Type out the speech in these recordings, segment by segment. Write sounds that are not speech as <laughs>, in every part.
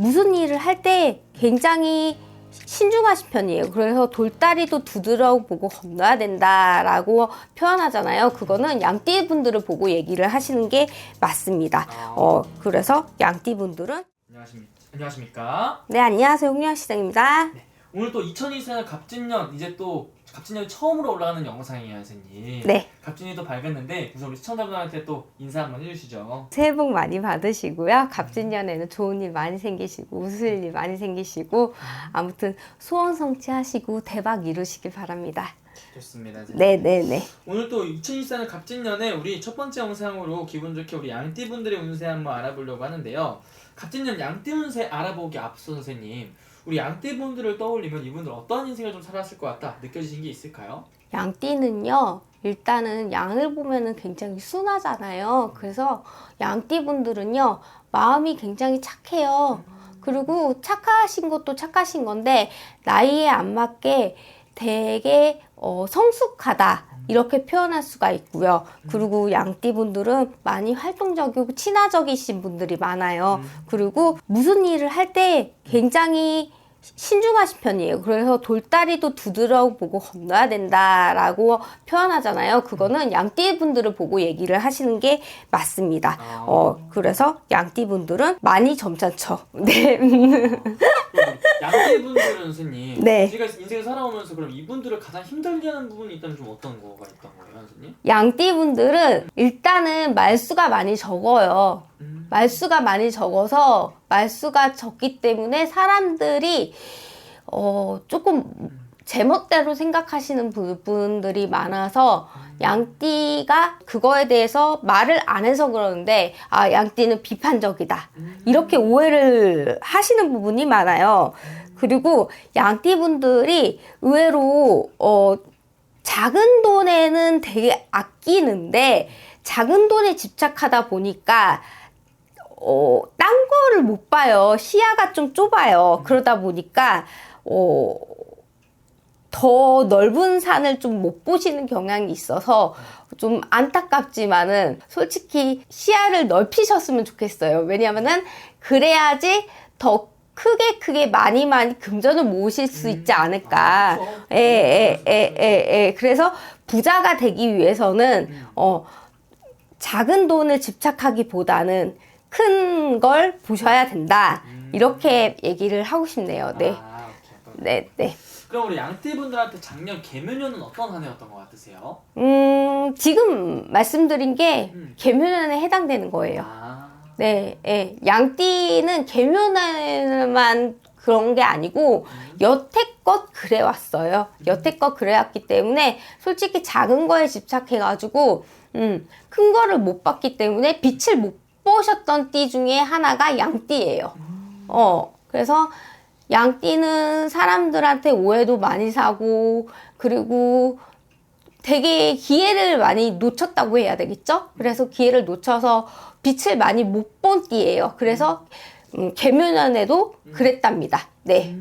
무슨 일을 할 때 굉장히 신중하신 편이에요. 그래서 돌다리도 두드러 보고 건너야 된다라고 표현하잖아요. 그거는 양띠 분들을 보고 얘기를 하시는 게 맞습니다. 어, 그래서 양띠 분들은 안녕하십니까. 네, 안녕하세요. 홍유아 시장입니다. 오늘 또 2024년 갑진년 이제 또 갑진년이 처음으로 올라가는 영상이에요, 선생님. 네. 갑진이 또 밝았는데 우선 우리 시청자분한테 또 인사 한번 해주시죠. 새해 복 많이 받으시고요. 갑진년에는 좋은 일 많이 생기시고 웃을 일 많이 생기시고 아무튼 소원 성취하시고 대박 이루시길 바랍니다. 좋습니다. 선생님. 네, 네, 네. 오늘 또 2024년 갑진년에 우리 첫 번째 영상으로 기분 좋게 우리 양띠 분들의 운세 한번 알아보려고 하는데요. 갑진년 양띠 운세 알아보기 앞서 선생님, 우리 양띠분들을 떠올리면 이분들 어떤 인생을 좀 살았을 것 같다 느껴지신 게 있을까요? 양띠는요, 일단은 양을 보면은 굉장히 순하잖아요. 그래서 양띠 분들은요, 마음이 굉장히 착해요. 그리고 착하신 것도 착하신 건데, 나이에 안 맞게 되게 어, 성숙하다. 이렇게 표현할 수가 있고요. 그리고 양띠 분들은 많이 활동적이고 친화적이신 분들이 많아요. 그리고 무슨 일을 할 때 굉장히 신중하신 편이에요. 그래서 돌다리도 두드러 보고 건너야 된다라고 표현하잖아요. 그거는 양띠 분들을 보고 얘기를 하시는 게 맞습니다. 어, 그래서 양띠 분들은 많이 점잖죠. <laughs> 네. 양띠 분들은 선생님, 네. 제가 인생을 살아오면서 그럼 이분들을 가장 힘들게 하는 부분이 있다면 좀 어떤 거가 있던 거예요, 선생님? 양띠 분들은 일단은 말수가 많이 적어요. 음. 말수가 많이 적어서 말수가 적기 때문에 사람들이 어 조금 제멋대로 생각하시는 부분들이 많아서 양띠가 그거에 대해서 말을 안 해서 그러는데 아 양띠는 비판적이다 이렇게 오해를 하시는 부분이 많아요. 그리고 양띠 분들이 의외로 어 작은 돈에는 되게 아끼는데 작은 돈에 집착하다 보니까 어, 딴 거를 못 봐요. 시야가 좀 좁아요. 그러다 보니까 어, 더 넓은 산을 좀 못 보시는 경향이 있어서 좀 안타깝지만은 솔직히 시야를 넓히셨으면 좋겠어요. 왜냐면은 그래야지 더 크게 크게 많이 많이 금전을 모으실 수 있지 않을까. 아, 그렇죠. 예, 예, 예, 예, 예. 그래서 부자가 되기 위해서는, 어, 작은 돈을 집착하기보다는 큰 걸 보셔야 된다. 이렇게 얘기를 하고 싶네요. 네. 아, 오케이. 네, 네. 그럼 우리 양띠분들한테 작년 개묘년은 어떤 한 해였던 것 같으세요? 음, 지금 말씀드린 게 음. 계묘년에 해당되는 거예요. 아, 네, 예. 양띠는 계묘년만 그런 게 아니고 여태껏 그래왔어요. 여태껏 그래왔기 때문에 솔직히 작은 거에 집착해가지고 음, 큰 거를 못 봤기 때문에 빛을 못 보셨던 띠 중에 하나가 양띠예요. 어, 그래서 양띠는 사람들한테 오해도 많이 사고 그리고 되게 기회를 많이 놓쳤다고 해야 되겠죠? 그래서 기회를 놓쳐서 빛을 많이 못 본 띠예요. 그래서 음, 개묘년에도 그랬답니다. 네.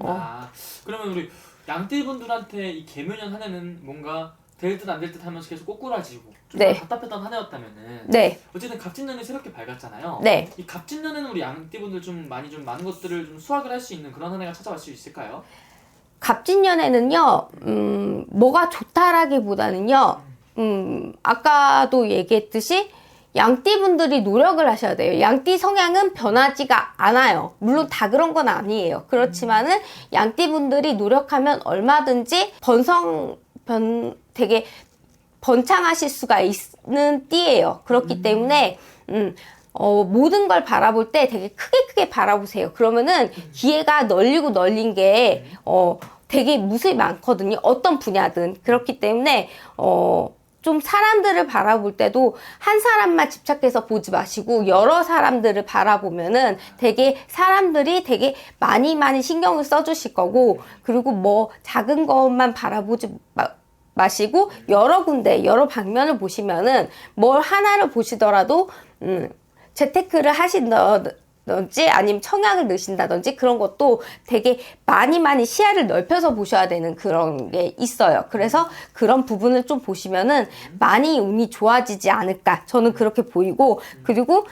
어. 아, 그러면 우리 양띠 분들한테 이 개묘년 한 해는 뭔가 될 듯 안 될 듯 하면서 계속 꼬꾸라지고 좀 네. 답답했던 한 해였다면은 네. 어쨌든 갑진 년이 새롭게 밝았잖아요. 네. 이 갑진 년에는 우리 양띠분들 좀 많이 좀 많은 것들을 좀 수확을 할 수 있는 그런 한 해가 찾아올 수 있을까요? 갑진년에는요, 음, 뭐가 좋다라기보다는요, 음, 아까도 얘기했듯이 양띠분들이 노력을 하셔야 돼요. 양띠 성향은 변하지가 않아요. 물론 다 그런 건 아니에요. 그렇지만은 양띠분들이 노력하면 얼마든지 번성, 변, 되게 번창하실 수가 있는 띠예요. 그렇기 때문에, 음, 어, 모든 걸 바라볼 때 되게 크게 크게 바라보세요. 그러면은 기회가 널리고 널린 게, 어, 되게 무수히 많거든요. 어떤 분야든. 그렇기 때문에, 어, 좀 사람들을 바라볼 때도 한 사람만 집착해서 보지 마시고 여러 사람들을 바라보면은 되게 사람들이 되게 많이 많이 신경을 써주실 거고 그리고 뭐 작은 것만 바라보지 마, 마시고 여러 군데 여러 방면을 보시면은 뭘 하나를 보시더라도 음, 재테크를 하신다든지 아니면 청약을 넣으신다든지 그런 것도 되게 많이 많이 시야를 넓혀서 보셔야 되는 그런 게 있어요. 그래서 그런 부분을 좀 보시면은 많이 운이 좋아지지 않을까 저는 그렇게 보이고 그리고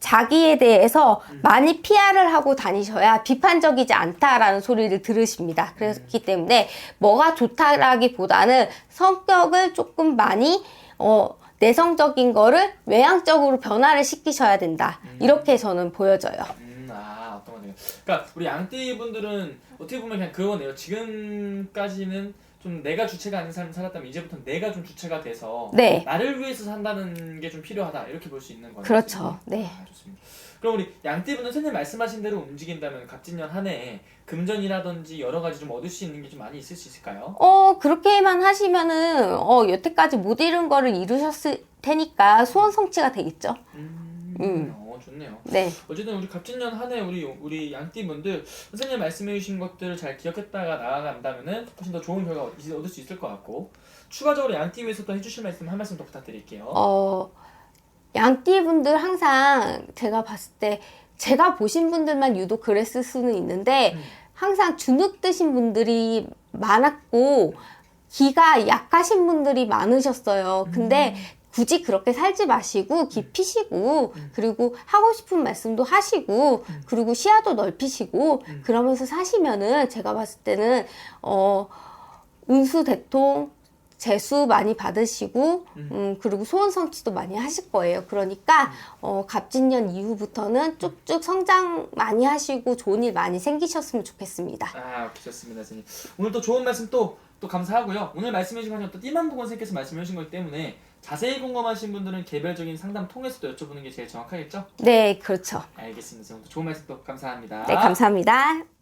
자기에 대해서 많이 PR을 하고 다니셔야 비판적이지 않다라는 소리를 들으십니다. 그렇기 때문에 뭐가 좋다라기보다는 성격을 조금 많이 어, 내성적인 거를 외향적으로 변화를 시키셔야 된다. 이렇게 저는 보여져요. 음, 아, 어떤. 그러니까 우리 양띠 분들은 어떻게 보면 그냥 그거네요. 지금까지는 좀 내가 주체가 아닌 삶을 살았다면 이제부터 내가 좀 주체가 돼서 네. 나를 위해서 산다는 게 좀 필요하다 이렇게 볼 수 있는 거네요. 그렇죠. 네. 아, 좋습니다. 그럼 우리 양띠 분은 선생님 말씀하신 대로 움직인다면 갑진년 한 해에 금전이라든지 여러 가지 좀 얻을 수 있는 게 좀 많이 있을 수 있을까요? 어, 그렇게만 하시면은, 어, 여태까지 못 이룬 거를 이루셨을 테니까 소원 성취가 되겠죠. 음, 음. 어, 좋네요. 네. 어쨌든 우리 갑진년 한 해 우리 우리 양띠분들 선생님 말씀해주신 것들을 잘 기억했다가 나아간다면은 훨씬 더 좋은 결과 얻- 얻을 수 있을 것 같고 추가적으로 양띠 위해서 또 해주실 말씀 한 말씀 더 부탁드릴게요. 어, 양띠 분들 항상 제가 봤을 때, 제가 보신 분들만 유독 그랬을 수는 있는데, 음. 항상 주눅 드신 분들이 많았고, 기가 약하신 분들이 많으셨어요. 근데 굳이 그렇게 살지 마시고, 깊이시고, 그리고 하고 싶은 말씀도 하시고, 그리고 시야도 넓히시고, 그러면서 사시면은 제가 봤을 때는, 어, 운수 대통, 재수 많이 받으시고, 음, 그리고 소원 성취도 많이 하실 거예요. 그러니까, 어, 갑진년 이후부터는 쭉쭉 성장 많이 하시고 좋은 일 많이 생기셨으면 좋겠습니다. 아, 좋습니다, 선생님. 오늘 또 좋은 말씀 또, 또 감사하고요. 오늘 말씀해 주신 것은 또 띠만보건 선생님께서 말씀해 주신 거기 때문에 자세히 궁금하신 분들은 개별적인 상담 통해서도 여쭤보는 게 제일 정확하겠죠? 네, 그렇죠. 알겠습니다. 오늘 좋은 말씀 또 감사합니다. 네, 감사합니다.